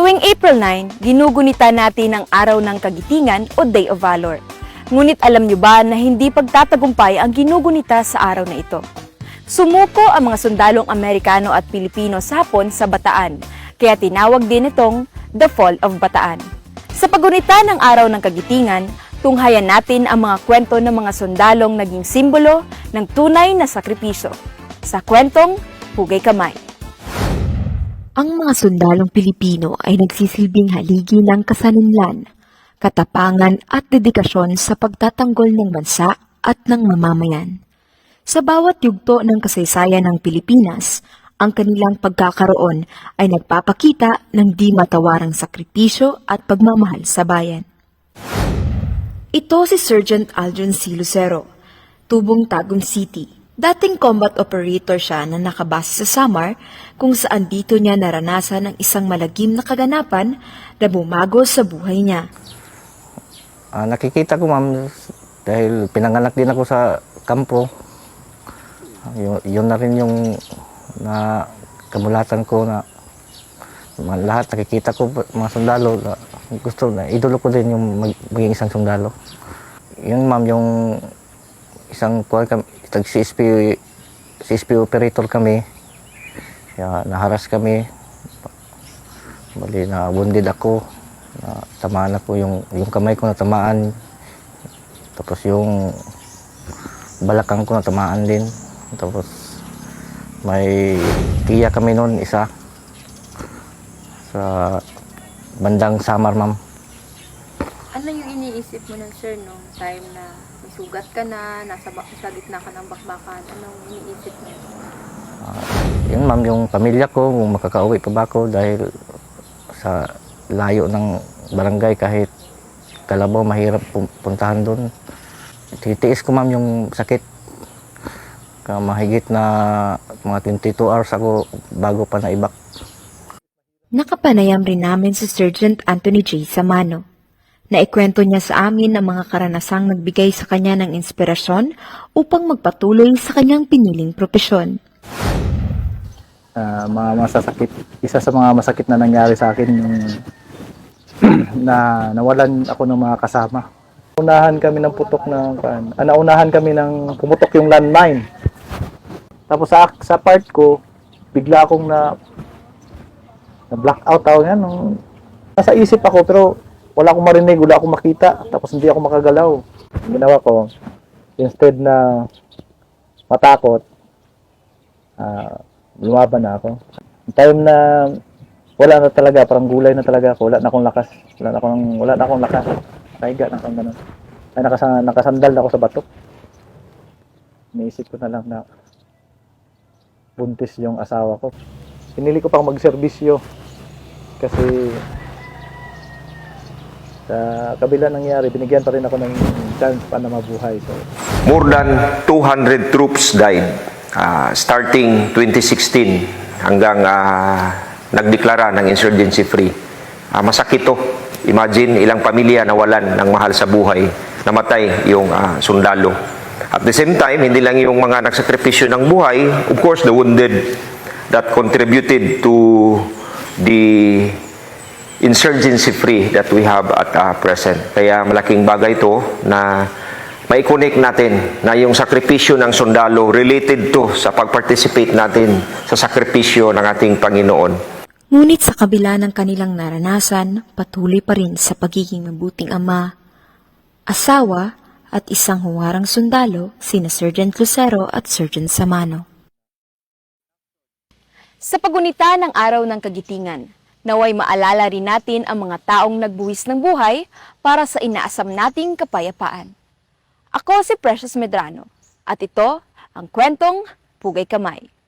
Tuwing April 9, ginugunita natin ang Araw ng Kagitingan o Day of Valor. Ngunit alam nyo ba na hindi pagtatagumpay ang ginugunita sa araw na ito? Sumuko ang mga sundalong Amerikano at Pilipino sa hapon sa Bataan, kaya tinawag din itong The Fall of Bataan. Sa pagunita ng Araw ng Kagitingan, tunghayan natin ang mga kwento ng mga sundalong naging simbolo ng tunay na sakripisyo. Sa kwentong Pugay Kamay. Ang mga sundalong Pilipino ay nagsisilbing haligi ng kasaninlan, katapangan at dedikasyon sa pagtatanggol ng bansa at ng mamamayan. Sa bawat yugto ng kasaysayan ng Pilipinas, ang kanilang pagkakaroon ay nagpapakita ng di matawarang sakripisyo at pagmamahal sa bayan. Ito si Sergeant Aldrin C. Lucero, tubong Tagum City. Dating combat operator siya na nakabase sa Samar kung saan dito niya naranasan ang isang malagim na kaganapan na bumago sa buhay niya. Ah, nakikita ko ma'am dahil pinanganak din ako sa kampo. Ah, Yun, yun na rin yung na kamulatan ko na lahat nakikita ko mga sundalo na gusto na idolo ko din yung mag, maging isang sundalo. Yun ma'am yung isang kuwan tag CSP CSP operator kami. Kaya naharas kami. Bali na wounded ako. Na tamaan ako yung yung kamay ko natamaan. Tapos yung balakang ko natamaan din. Tapos may tiya kami noon isa sa bandang Samar ma'am. Ano yung iniisip mo nun, sir, nung time na may sugat ka na, nasa bak- sa gitna ka ng bakbakan? Anong iniisip mo? Yun ma'am, yung pamilya ko, kung makakauwi pa ba ako dahil sa layo ng barangay kahit kalabaw, mahirap pum- puntahan doon. Titiis ko ma'am yung sakit. Ka mahigit na mga 22 hours ako bago pa naibak. Nakapanayam rin namin si Sergeant Anthony J. Samano. Naikwento niya sa amin ang mga karanasang nagbigay sa kanya ng inspirasyon upang magpatuloy sa kanyang piniling propesyon. Ah, mga masasakit. Isa sa mga masakit na nangyari sa akin yung na nawalan ako ng mga kasama. Unahan kami ng putok ng kan. Ah, naunahan kami ng pumutok yung landmine. Tapos sa sa part ko, bigla akong na na blackout ako yan. Nung, nasa isip ako pero wala akong marinig, wala akong makita. Tapos hindi ako makagalaw. Ginawa ko, instead na matakot, ah, lumaban na ako. Time na wala na talaga, parang gulay na talaga ako. Wala na akong lakas. Wala na akong, wala na akong lakas. Naiga na akong ganun. Ay, nakasa, nakasandal na ako sa bato. Naisip ko na lang na buntis yung asawa ko. Pinili ko pang magserbisyo kasi sa kabila nangyari, binigyan pa rin ako ng chance pa na mabuhay. So, More than 200 troops died ah, starting 2016 hanggang ah, nagdeklara ng insurgency free. Ah, masakit to. Imagine ilang pamilya nawalan ng mahal sa buhay, namatay yung ah, sundalo. At the same time, hindi lang yung mga nagsakripisyo ng buhay, of course the wounded that contributed to the insurgency free that we have at ah, present. Kaya malaking bagay to na may connect natin na yung sakripisyo ng sundalo related to sa pag-participate natin sa sakripisyo ng ating Panginoon. Ngunit sa kabila ng kanilang naranasan, patuloy pa rin sa pagiging mabuting ama, asawa at isang huwarang sundalo sina Sergeant Lucero at Sergeant Samano. Sa pagunita ng Araw ng Kagitingan, naway maalala rin natin ang mga taong nagbuwis ng buhay para sa inaasam nating kapayapaan. Ako si Precious Medrano at ito ang kwentong Pugay Kamay.